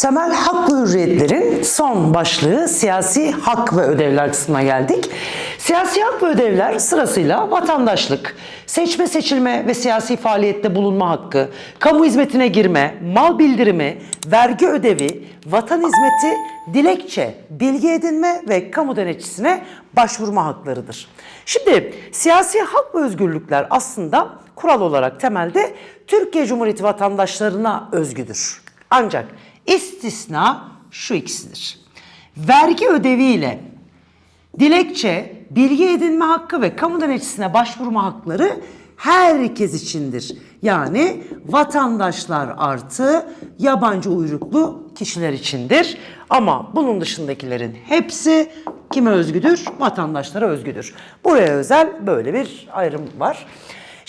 Temel hak ve hürriyetlerin son başlığı siyasi hak ve ödevler kısmına geldik. Siyasi hak ve ödevler sırasıyla vatandaşlık, seçme seçilme ve siyasi faaliyette bulunma hakkı, kamu hizmetine girme, mal bildirimi, vergi ödevi, vatan hizmeti, dilekçe, bilgi edinme ve kamu denetçisine başvurma haklarıdır. Şimdi siyasi hak ve özgürlükler aslında kural olarak temelde Türkiye Cumhuriyeti vatandaşlarına özgüdür. Ancak istisna şu ikisidir. Vergi ödeviyle dilekçe, bilgi edinme hakkı ve kamu denetçisine başvurma hakları herkes içindir. Yani vatandaşlar artı yabancı uyruklu kişiler içindir. Ama bunun dışındakilerin hepsi kime özgüdür? Vatandaşlara özgüdür. Buraya özel böyle bir ayrım var.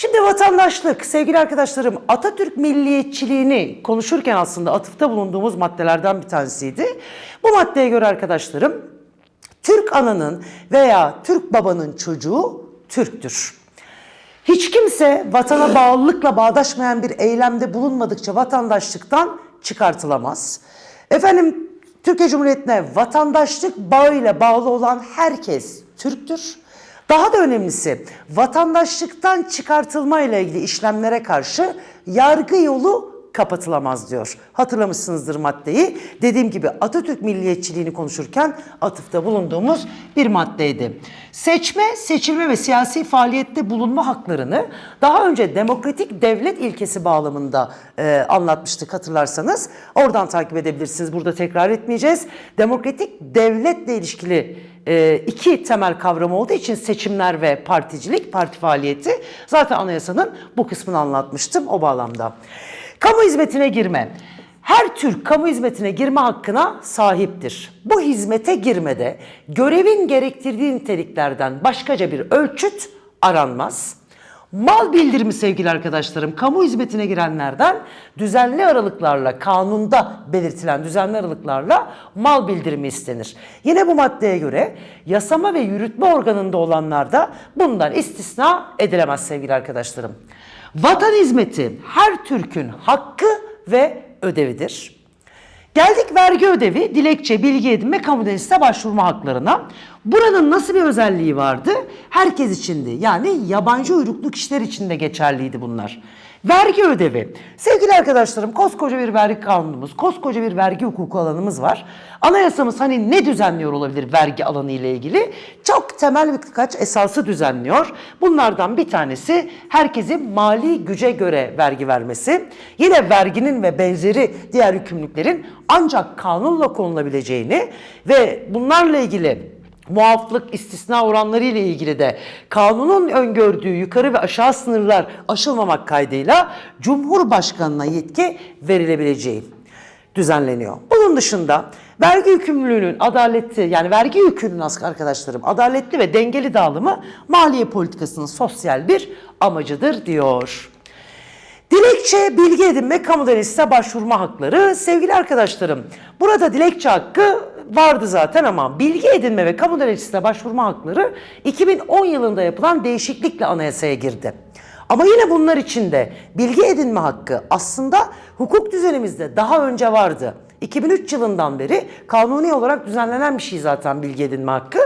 Şimdi vatandaşlık sevgili arkadaşlarım Atatürk milliyetçiliğini konuşurken aslında atıfta bulunduğumuz maddelerden bir tanesiydi. Bu maddeye göre arkadaşlarım Türk ananın veya Türk babanın çocuğu Türktür. Hiç kimse vatana bağlılıkla bağdaşmayan bir eylemde bulunmadıkça vatandaşlıktan çıkartılamaz. Efendim Türkiye Cumhuriyeti'ne vatandaşlık bağıyla bağlı olan herkes Türktür. Daha da önemlisi vatandaşlıktan çıkartılma ile ilgili işlemlere karşı yargı yolu kapatılamaz diyor. Hatırlamışsınızdır maddeyi. Dediğim gibi Atatürk milliyetçiliğini konuşurken atıfta bulunduğumuz bir maddeydi. Seçme, seçilme ve siyasi faaliyette bulunma haklarını daha önce demokratik devlet ilkesi bağlamında e, anlatmıştık hatırlarsanız. Oradan takip edebilirsiniz. Burada tekrar etmeyeceğiz. Demokratik devletle ilişkili e, iki temel kavram olduğu için seçimler ve particilik, parti faaliyeti zaten anayasanın bu kısmını anlatmıştım o bağlamda. Kamu hizmetine girme. Her Türk kamu hizmetine girme hakkına sahiptir. Bu hizmete girmede görevin gerektirdiği niteliklerden başkaca bir ölçüt aranmaz. Mal bildirimi sevgili arkadaşlarım, kamu hizmetine girenlerden düzenli aralıklarla, kanunda belirtilen düzenli aralıklarla mal bildirimi istenir. Yine bu maddeye göre yasama ve yürütme organında olanlarda bundan istisna edilemez sevgili arkadaşlarım. Vatan hizmeti her Türk'ün hakkı ve ödevidir. Geldik vergi ödevi, dilekçe, bilgi edinme, kamu denetçisine başvurma haklarına. Buranın nasıl bir özelliği vardı? Herkes içindi. Yani yabancı uyruklu kişiler için de geçerliydi bunlar. Vergi ödevi. Sevgili arkadaşlarım koskoca bir vergi kanunumuz, koskoca bir vergi hukuku alanımız var. Anayasamız hani ne düzenliyor olabilir vergi alanı ile ilgili? Çok temel birkaç esası düzenliyor. Bunlardan bir tanesi herkesin mali güce göre vergi vermesi. Yine verginin ve benzeri diğer yükümlülüklerin ancak kanunla konulabileceğini ve bunlarla ilgili muaflık istisna oranları ile ilgili de kanunun öngördüğü yukarı ve aşağı sınırlar aşılmamak kaydıyla Cumhurbaşkanına yetki verilebileceği düzenleniyor. Bunun dışında vergi yükümlülüğünün adaleti yani vergi yükünün arkadaşlarım adaletli ve dengeli dağılımı maliye politikasının sosyal bir amacıdır diyor. Dilekçe, bilgi edinme, kamu denetçisine başvurma hakları. Sevgili arkadaşlarım, burada dilekçe hakkı vardı zaten ama bilgi edinme ve kamu denetçisine başvurma hakları 2010 yılında yapılan değişiklikle anayasaya girdi. Ama yine bunlar içinde bilgi edinme hakkı aslında hukuk düzenimizde daha önce vardı. 2003 yılından beri kanuni olarak düzenlenen bir şey zaten bilgi edinme hakkı.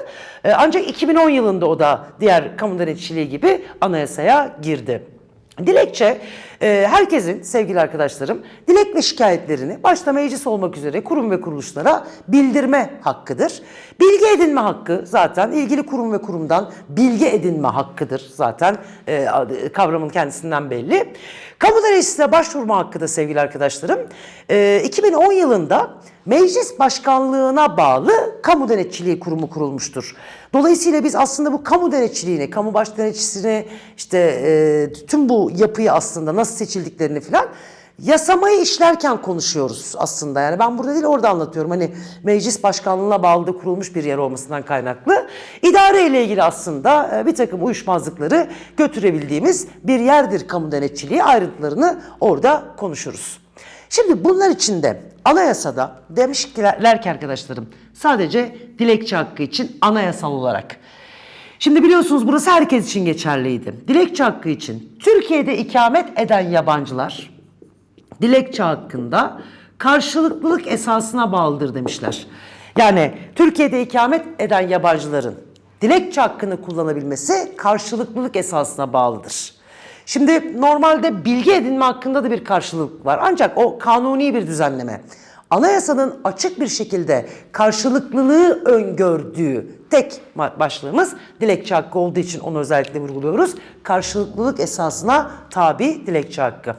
Ee, Ancak 2010 yılında o da diğer kamu denetçiliği gibi anayasaya girdi. Dilekçe e, herkesin sevgili arkadaşlarım dilek ve şikayetlerini başta meclis olmak üzere kurum ve kuruluşlara bildirme hakkıdır. Bilgi edinme hakkı zaten ilgili kurum ve kurumdan bilgi edinme hakkıdır zaten e, kavramın kendisinden belli. Kamu denetçisine başvurma hakkı da sevgili arkadaşlarım e, 2010 yılında Meclis Başkanlığına bağlı Kamu Denetçiliği Kurumu kurulmuştur. Dolayısıyla biz aslında bu kamu denetçiliğini, kamu baş denetçisini, işte e, tüm bu yapıyı aslında nasıl seçildiklerini falan yasamayı işlerken konuşuyoruz aslında. Yani ben burada değil orada anlatıyorum. Hani meclis başkanlığına bağlı kurulmuş bir yer olmasından kaynaklı. İdare ile ilgili aslında e, bir takım uyuşmazlıkları götürebildiğimiz bir yerdir kamu denetçiliği. Ayrıntılarını orada konuşuruz. Şimdi bunlar içinde anayasada demişler ki arkadaşlarım sadece dilekçe hakkı için anayasal olarak. Şimdi biliyorsunuz burası herkes için geçerliydi. Dilekçe hakkı için Türkiye'de ikamet eden yabancılar dilekçe hakkında karşılıklılık esasına bağlıdır demişler. Yani Türkiye'de ikamet eden yabancıların dilekçe hakkını kullanabilmesi karşılıklılık esasına bağlıdır. Şimdi normalde bilgi edinme hakkında da bir karşılık var. Ancak o kanuni bir düzenleme. Anayasanın açık bir şekilde karşılıklılığı öngördüğü tek başlığımız dilekçe hakkı olduğu için onu özellikle vurguluyoruz. Karşılıklılık esasına tabi dilekçe hakkı.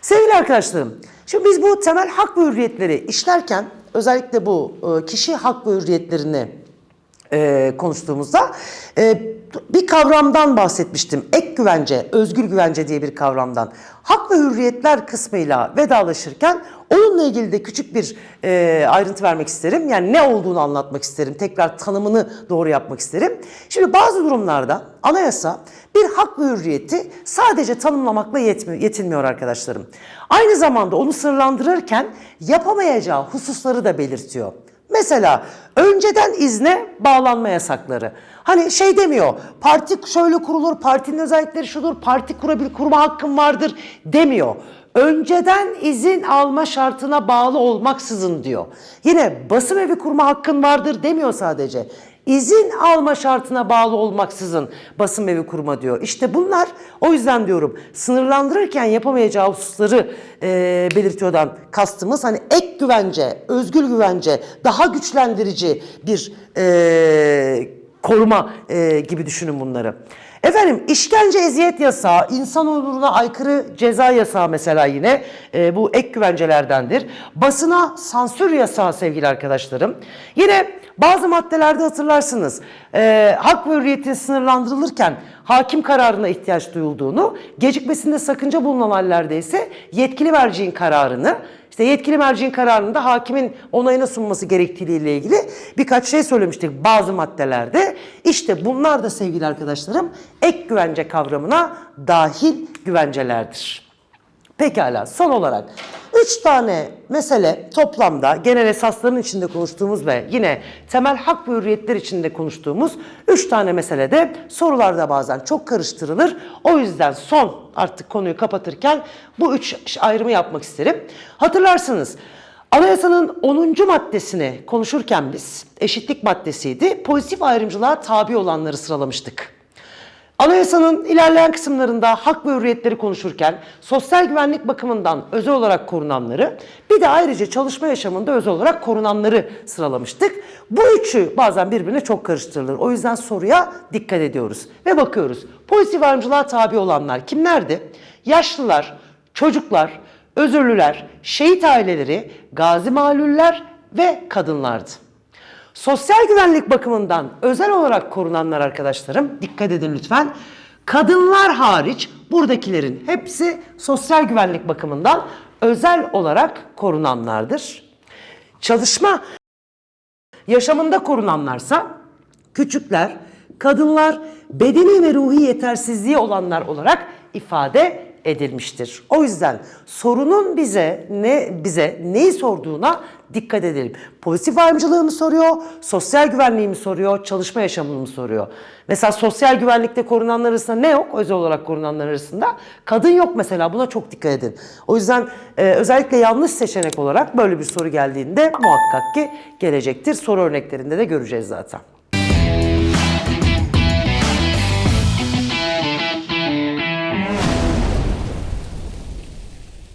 Sevgili arkadaşlarım, şimdi biz bu temel hak ve hürriyetleri işlerken özellikle bu e, kişi hak ve hürriyetlerini e, konuştuğumuzda e, bir kavramdan bahsetmiştim. Ek güvence, özgür güvence diye bir kavramdan. Hak ve hürriyetler kısmıyla vedalaşırken onunla ilgili de küçük bir e, ayrıntı vermek isterim. Yani ne olduğunu anlatmak isterim. Tekrar tanımını doğru yapmak isterim. Şimdi bazı durumlarda anayasa bir hak ve hürriyeti sadece tanımlamakla yetmiyor, yetinmiyor arkadaşlarım. Aynı zamanda onu sırlandırırken yapamayacağı hususları da belirtiyor. Mesela önceden izne bağlanma yasakları. Hani şey demiyor, parti şöyle kurulur, partinin özellikleri şudur, parti kurabil, kurma hakkım vardır demiyor. Önceden izin alma şartına bağlı olmaksızın diyor. Yine basım evi kurma hakkın vardır demiyor sadece. İzin alma şartına bağlı olmaksızın basım evi kurma diyor. İşte bunlar o yüzden diyorum sınırlandırırken yapamayacağı hususları e, belirtiyordan kastımız hani ek güvence, özgür güvence, daha güçlendirici bir e, koruma e, gibi düşünün bunları. Efendim işkence eziyet yasağı, insan onuruna aykırı ceza yasağı mesela yine e, bu ek güvencelerdendir. Basına sansür yasağı sevgili arkadaşlarım. Yine bazı maddelerde hatırlarsınız e, hak ve hürriyetin sınırlandırılırken hakim kararına ihtiyaç duyulduğunu, gecikmesinde sakınca bulunan hallerde ise yetkili merciğin kararını, işte yetkili merciğin kararını da hakimin onayına sunması gerektiğiyle ilgili birkaç şey söylemiştik bazı maddelerde. İşte bunlar da sevgili arkadaşlarım ek güvence kavramına dahil güvencelerdir. Pekala son olarak 3 tane mesele toplamda genel esasların içinde konuştuğumuz ve yine temel hak ve hürriyetler içinde konuştuğumuz 3 tane meselede sorularda bazen çok karıştırılır. O yüzden son artık konuyu kapatırken bu üç ayrımı yapmak isterim. Hatırlarsınız Anayasanın 10. maddesini konuşurken biz eşitlik maddesiydi. Pozitif ayrımcılığa tabi olanları sıralamıştık. Anayasanın ilerleyen kısımlarında hak ve hürriyetleri konuşurken sosyal güvenlik bakımından özel olarak korunanları bir de ayrıca çalışma yaşamında özel olarak korunanları sıralamıştık. Bu üçü bazen birbirine çok karıştırılır. O yüzden soruya dikkat ediyoruz ve bakıyoruz. Pozitif ayrımcılığa tabi olanlar kimlerdi? Yaşlılar, çocuklar, özürlüler, şehit aileleri, gazi maluller ve kadınlardı. Sosyal güvenlik bakımından özel olarak korunanlar arkadaşlarım dikkat edin lütfen. Kadınlar hariç buradakilerin hepsi sosyal güvenlik bakımından özel olarak korunanlardır. Çalışma yaşamında korunanlarsa küçükler, kadınlar, bedeni ve ruhi yetersizliği olanlar olarak ifade edilmiştir. O yüzden sorunun bize ne bize neyi sorduğuna dikkat edelim. Pozitif ayrımcılığı mı soruyor, sosyal güvenliği mi soruyor, çalışma yaşamını mı soruyor? Mesela sosyal güvenlikte korunanlar arasında ne yok özel olarak korunanlar arasında? Kadın yok mesela buna çok dikkat edin. O yüzden e, özellikle yanlış seçenek olarak böyle bir soru geldiğinde muhakkak ki gelecektir. Soru örneklerinde de göreceğiz zaten.